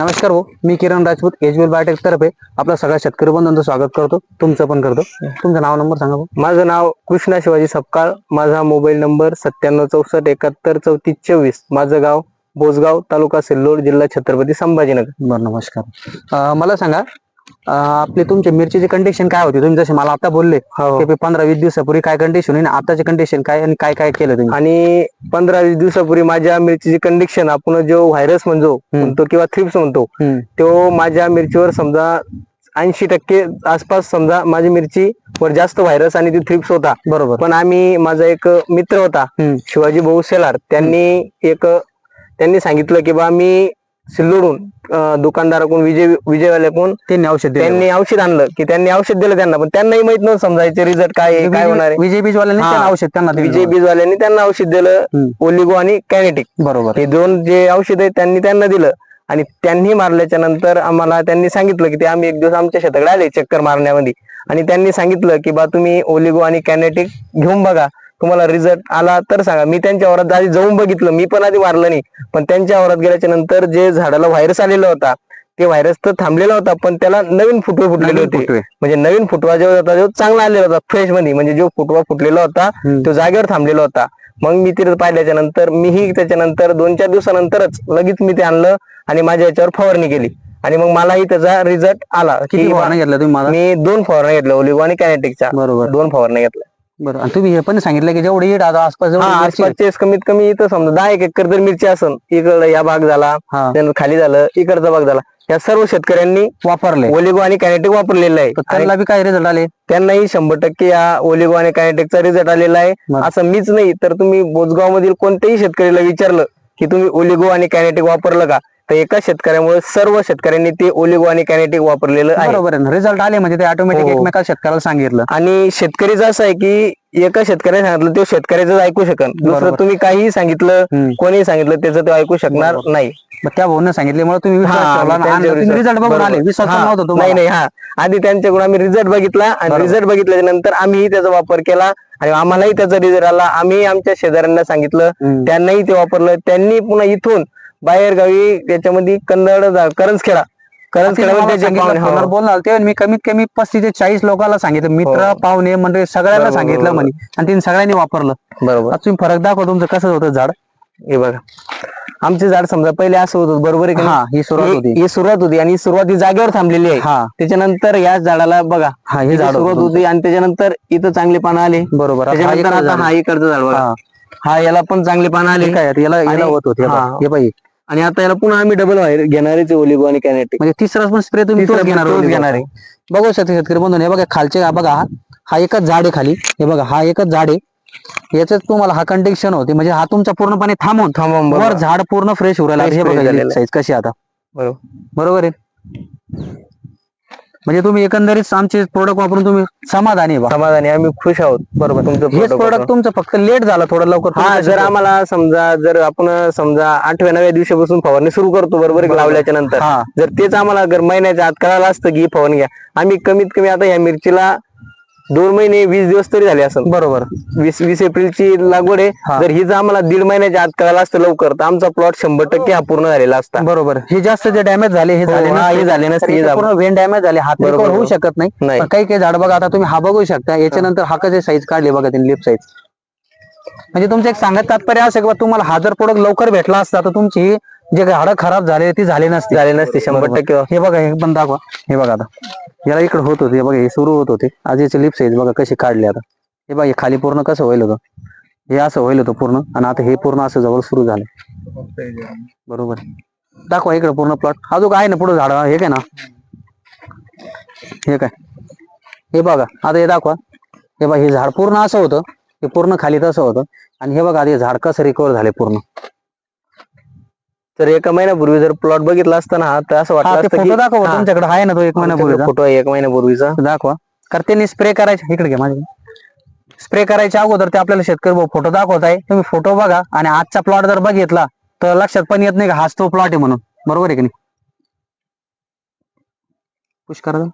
नमस्कार भाऊ मी किरण राजपूत एचबीएल बायोटेक तर्फे आपलं सगळ्या शेतकरी बंधूंचं स्वागत करतो. तुमचं पण करतो. तुमचं नाव नंबर सांगा माझं नाव कृष्णा शिवाजी सपकाळ. माझा मोबाईल नंबर सत्त्याण्णव चौसष्ट एकाहत्तर चौतीस चोवीस. माझं गाव बोसगाव तालुका सिल्लोड जिल्हा छत्रपती संभाजीनगर. बरं नमस्कार. मला सांगा आपली तुमची मिरचीची कंडिशन काय होती? तुम्ही जसे मला आता बोलले हो. की पंधरा वीस दिवसापूर्वी काय कंडिशन आहे आणि आताची कंडिशन काय आणि काय काय केलं तुम्ही? आणि पंधरा वीस दिवसापूर्वी माझ्या मिरचीची कंडिशन आपण जो व्हायरस म्हणतो म्हणतो किंवा थ्रिप्स म्हणतो हम्म. तो माझ्या मिरचीवर समजा ऐंशी टक्के आसपास समजा माझी मिरची वर जास्त व्हायरस आणि ती थ्रिप्स होता. बरोबर. पण आम्ही माझा एक मित्र होता हम्म. शिवाजी भाऊ सेलार त्यांनी एक त्यांनी सांगितलं की बा मी सिल्लोडून दुकानदाराकडून विजय विजयवाल्याकडून त्यांनी औषध दिलं त्यांनी औषध आणलं की त्यांनी औषध दिलं त्यांना. पण त्यांनाही माहीत नव्हतं समजायचे रिझल्ट काय आहे, काय होणार आहे. विजय बीजवाल्यांनी हा. त्यांना औषध त्यांना दिलं. विजय बीजवाल्यांनी त्यांना औषध दिलं हम्म. ओलिगो आणि कॅनेटिक बरोबर. हे दोन जे औषध आहेत त्यांनी त्यांना दिलं. आणि त्यांनी मारल्याच्या नंतर आम्हाला त्यांनी सांगितलं की ते आम्ही एक दिवस आमच्या शेताकडे आले चक्कर मारण्यामध्ये. आणि त्यांनी सांगितलं की बा तुम्ही ओलिगो आणि कॅनेटिक घेऊन बघा. तुम्हाला रिझल्ट आला तर सांगा. मी त्यांच्या वरात आधी जाऊन बघितलं. मी पण आधी मारलं नाही. पण त्यांच्या वरात गेल्याच्यानंतर जे झाडाला व्हायरस आलेला होता ते व्हायरस तर थांबलेला होता पण त्याला नवीन फुटवे फुटलेले होते. म्हणजे नवीन फुटवा जो होता जो चांगला आलेला होता फ्रेशमध्ये. म्हणजे जो फुटवा फुटलेला होता. तो जागेवर थांबलेला होता. मग मी तिथे पाहिल्याच्या नंतर मीही त्याच्यानंतर दोन चार दिवसानंतरच लगेच मी ते आणलं आणि माझ्या याच्यावर फवारणी केली. आणि मग मलाही त्याचा रिझल्ट आला. किती की फवारणी तुम्ही मी दोन फवारण्या घेतल्या ओलिगो आणि कॅनेटिकच्या बरोबर. दोन फवारण्या घेतल्या. बरं आणि तुम्ही हे पण सांगितलं की जेवढे येत आता आसपास हा आहे, आसपासचे कमीत कमी इथं समजा दहा एक एकर जर मिरची असन इकडं या भाग झाला हा. त्यानंतर खाली झालं इकडचा भाग झाला या सर्व शेतकऱ्यांनी वापरले ओलिगो आणि कॅनेटिक वापरलेलं आहे. तर आणि त्यांना बी काय रिझल्ट आले? त्यांनाही शंभर टक्के या ओलिगो आणि कायनेटिकचा रिझल्ट आलेला आहे. बरं. असं मीच नाही तर तुम्ही बोसगाव मधील कोणत्याही शेतकऱ्याला विचारलं की तुम्ही ओलिगो आणि कॅनेटिक वापरलं का? तर एका शेतकऱ्यामुळे सर्व शेतकऱ्यांनी ते ओलिगो आणि कॅनेटिक वापरलेलं आहे बरोबर आहे रिझल्ट आले म्हणजे ते ऑटोमॅटिक हो. एकमेकाला शेतकऱ्याला सांगितलं आणि शेतकरीचं असं आहे की एका शेतकऱ्याने सांगितलं तो शेतकऱ्याचं ऐकू शकन दुसरं बरोबर. तुम्ही काहीही सांगितलं हम्म. कोणीही सांगितलं त्याचं तो ऐकू शकणार बरोबर. नाही मग त्या भाऊने सांगितल्यामुळे तुम्ही विश्वास हा, ठेवला आणि त्यांच्यावर तुम्ही रिझल्ट बघून बरोबर. आले विश्वास पण हा, नव्हता नाही तुम्हाला नाही हा आधी त्यांच्याकडून आम्ही रिझल्ट बघितला आणि बरोबर. रिझल्ट बघितल्याच्या नंतर आम्हीही त्याचा वापर केला आणि आम्हालाही त्याचा रिझल्ट आला आम्ही आमच्या शेजाऱ्यांना सांगितलं हम्म. त्यांनाही ते वापरलं त्यांनी पुन्हा इथून बाहेर गावी त्याच्यामध्ये कन्नड करंजखेडा करंजखेडा फोनवर बोलणार? ते मी कमीत कमी पस्तीस ते चाळीस लोकांना सांगितलं. मित्र हो. पाहुणे म्हणजे सगळ्यांना सांगितलं. म्हणे. आणि तिने सगळ्यांनी वापरलं. बरोबर. तुम्ही फरक दाखवा तुमचं कसं होतं झाड. हे बघा. आमचे झाड समजा पहिले असं होतं बरोबर आहे का हा? ही सुरुवात ही- होती. ही सुरुवात होती आणि ही सुरुवात ही जागेवर थांबलेली आहे. हा. त्याच्यानंतर या झाडाला बघा. हा हे ही झाड सुरुवात होतं. आणि त्याच्यानंतर इथं चांगले पानं आले. बरोबर. हा त्याच्यानंतर आता. हा इकडचं झाड बघा. हा. हा याला पण चांगले पानं आले. हे काय? याला याला होत होते हे हा. हे पाहिजे. आणि आता याला पुन्हा आम्ही डबल व्हायर घेणारच ओलिगो आणि कॅनेटिक म्हणजे तिसरा पण स्प्रे तुम्ही तोच घेणार तोच घेणार बघा. आहे. बघू शकते शेतकरी बंधून हे बघा खालचे हा बघा हा एकच झाड आहे खाली हे बघा हा एकच झाड आहे याच्यात तुम्हाला हा कंडिशन होते म्हणजे हा तुमचा पूर्णपणे थांबून थांबून वर. झाड पूर्ण फ्रेश उरायला हे बघा आहे. साईज कशी आहे आता बरोबर. बरोबर आहे म्हणजे तुम्ही एकंदरीत आमचे प्रोडक्ट वापरून तुम्ही समाधानी आहे बा. समाधानी आम्ही खुश आहोत. बरोबर तुमचं हेच product प्रोडक्ट वापरून. तुमचं फक्त लेट झालं थोडं लवकर हा जर आम्हाला समजा जर आपण समजा आठव्या नव्या दिवसापासून फवारणी सुरू करतो बरोबर आहे, लावल्याच्या नंतर. हा. जर तेच आम्हाला जर महिन्याच्या आत कळालं असतं की ही फवारणी घ्या. आम्ही कमीत कमी आता या मिरचीला दोन महिने वीस दिवस तरी झाले असं बरोबर. वीस वीस एप्रिलची लागवड. आहे. जर ही जर आम्हाला दीड महिन्याच्या आत कळालं असतं लवकर तर आमचा प्लॉट शंभर टक्के हा पूर्ण झालेला असता. बरोबर. हे जास्त जे डॅमेज झाले हे हो, झाले हा, नसते. हे झाले. नसते. पूर्ण वेन डॅमेज झाले हात बरोबर, होऊ. शकत नाही. काही काही झाड बघा आता तुम्ही हा बघू शकता. याच्यानंतर हा कसे साईज काढली बघा त्यांनी लिप साईज म्हणजे तुमचं एक सांगत तात्पर्य असं की तुम्हाला हा जर प्रोडक्ट लवकर भेटला असता तर तुमची जे झाडं खराब झाले ती झाली नसती. झाले नसते शंभर. टक्के. हे बघा हे पण दाखवा. हे बघा आता. याला इकडे होत होते हे बघा हे सुरू होत होते. आज याचे लिप्स आहेत बघा कशी काढले आता. हे बघा हे खाली पूर्ण कसं होईल होतं? हे असं होईल होतं पूर्ण आणि आता हे पूर्ण असं जवळ सुरू झालं. बरोबर. दाखवा इकडे पूर्ण प्लॉट अजून आहे ना पुढे झाड हे काय ना? हे काय? हे बघा आता हे दाखवा. हे बघा हे झाड पूर्ण असं होतं हे पूर्ण खाली तसं होतं. आणि हे बघा आता हे झाड कसं रिकवर झाले पूर्ण. तर एका महिन्यापूर्वी जर प्लॉट बघितला असता ना तर असं हा वाटलं ते असतं फोटो की दाखवा तुमच्याकडे. आहे ना तो एक महिन्यापूर्वीचा. फोटो आहे एक महिन्यापूर्वीचा. दाखवा. कारण त्यांनी स्प्रे करायचे. इकडे घ्या माझे. स्प्रे करायच्या अगोदर ते आपल्याला शेतकरी फोटो दाखवत आहे. तुम्ही फोटो बघा आणि आजचा प्लॉट जर बघितला तर लक्षात पण येत नाही का हाच तो प्लॉट आहे म्हणून. बरोबर आहे की नाही? पुश करा जरा.